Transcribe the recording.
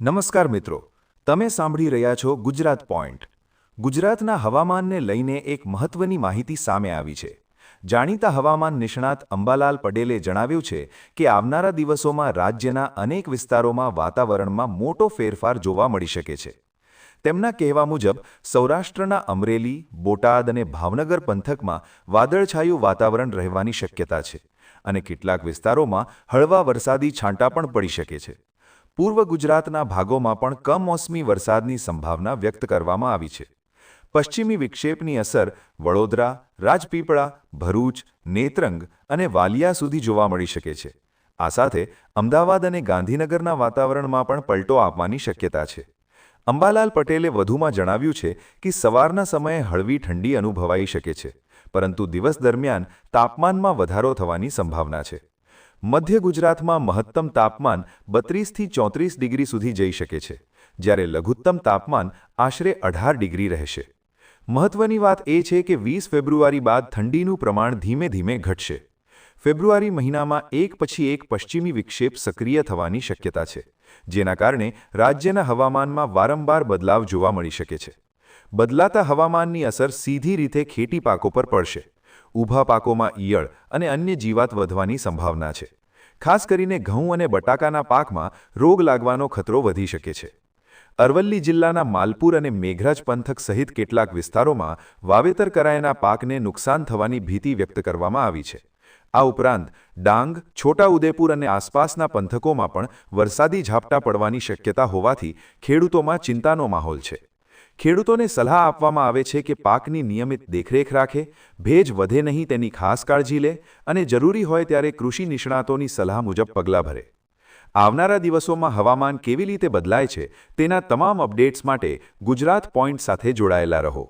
નમસ્કાર મિત્રો, તમે સાંભળી રહ્યા છો ગુજરાત પોઈન્ટ. ગુજરાતના હવામાનને લઈને એક મહત્વની માહિતી સામે આવી છે. જાણીતા હવામાન નિષ્ણાત અંબાલાલ પટેલે જણાવ્યું છે કે આવનારા દિવસોમાં રાજ્યના અનેક વિસ્તારોમાં વાતાવરણમાં મોટો ફેરફાર જોવા મળી શકે છે. તેમના કહેવા મુજબ, સૌરાષ્ટ્રના અમરેલી, બોટાદ અને ભાવનગર પંથકમાં વાદળછાયું વાતાવરણ રહેવાની શક્યતા છે અને કેટલાક વિસ્તારોમાં હળવા વરસાદી છાંટા પણ પડી શકે છે. પૂર્વ ગુજરાતના ભાગોમાં પણ કમોસમી વરસાદની સંભાવના વ્યક્ત કરવામાં આવી છે. પશ્ચિમી વિક્ષેપની અસર વડોદરા, રાજપીપળા, ભરૂચ, નેત્રંગ અને વાલિયા સુધી જોવા મળી શકે છે. આ સાથે અમદાવાદ અને ગાંધીનગરના વાતાવરણમાં પણ પલટો આપવાની શક્યતા છે. અંબાલાલ પટેલે વધુમાં જણાવ્યું છે કે સવારના સમયે હળવી ઠંડી અનુભવાઈ શકે છે, પરંતુ દિવસ દરમિયાન તાપમાનમાં વધારો થવાની સંભાવના છે. મધ્ય ગુજરાતમાં મહત્તમ તાપમાન બત્રીસથી ચોત્રીસ ડિગ્રી સુધી જઈ શકે છે, જ્યારે લઘુત્તમ તાપમાન આશરે અઢાર ડિગ્રી રહેશે. મહત્વની વાત એ છે કે વીસ ફેબ્રુઆરી બાદ ઠંડીનું પ્રમાણ ધીમે ધીમે ઘટશે. ફેબ્રુઆરી મહિનામાં એક પછી એક પશ્ચિમી વિક્ષેપ સક્રિય થવાની શક્યતા છે, જેના કારણે રાજ્યના હવામાનમાં વારંવાર બદલાવ જોવા મળી શકે છે. બદલાતા હવામાનની અસર સીધી રીતે ખેતી પાકો પર પડશે. ઊભા પાકોમાં ઈયળ અને અન્ય જીવાત વધવાની સંભાવના છે. ખાસ કરીને ઘઉં અને બટાકાના પાકમાં રોગ લાગવાનો ખતરો વધી શકે છે. અરવલ્લી જિલ્લાના માલપુર અને મેઘરાજ પંથક સહિત કેટલાક વિસ્તારોમાં વાવેતર કરાયેલા પાકને નુકસાન થવાની ભીતિ વ્યક્ત કરવામાં આવી છે. આ ઉપરાંત, ડાંગ, છોટાઉદેપુર અને આસપાસના પંથકોમાં પણ વરસાદી ઝાપટા પડવાની શક્યતા હોવાથી ખેડૂતોમાં ચિંતાનો માહોલ છે. ખેડૂતોને સલાહ આપવામાં આવે છે કે પાકની નિયમિત દેખરેખ રાખે, ભેજ વધે નહીં તેની ખાસ કાળજી લે અને જરૂરી હોય ત્યારે કૃષિ નિષ્ણાતોની સલાહ મુજબ પગલાં ભરે. આવનારા દિવસોમાં હવામાન કેવી રીતે બદલાય છે તેના તમામ અપડેટ્સ માટે ગુજરાત પોઈન્ટ સાથે જોડાયેલા રહો.